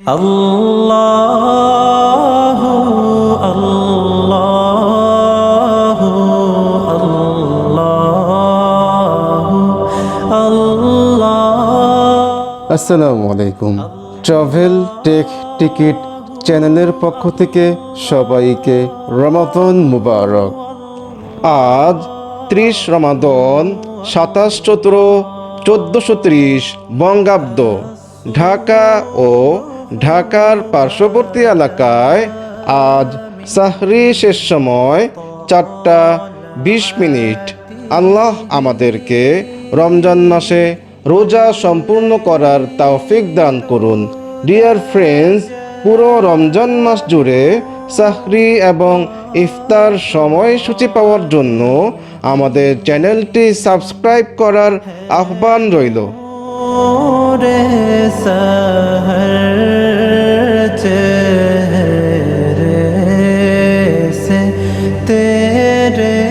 আল্লাহ আল্লাহ আল্লাহ আসসালামু আলাইকুম। Travel take ticket চ্যানেলের পক্ষ থেকে সবাইকে রমাদন মুবারক। আজ ত্রিশ রমাদন, সাতাশ চৈত্র, চোদ্দোশো ত্রিশ বঙ্গাব্দ, ঢাকা ও ঢাকার পার্শ্ববর্তী এলাকায় আজ সাহরি শেষ সময় চারটা বিশ মিনিট। আল্লাহ আমাদেরকে রমজান মাসে রোজা সম্পূর্ণ করার তাওফিক দান করুন। ডিয়ার ফ্রেন্ডস পুরো রমজান মাস জুড়ে সাহরি এবং ইফতার সময়সূচি পাওয়ার জন্য আমাদের চ্যানেলটি সাবস্ক্রাইব করার আহ্বান রইল। तेरे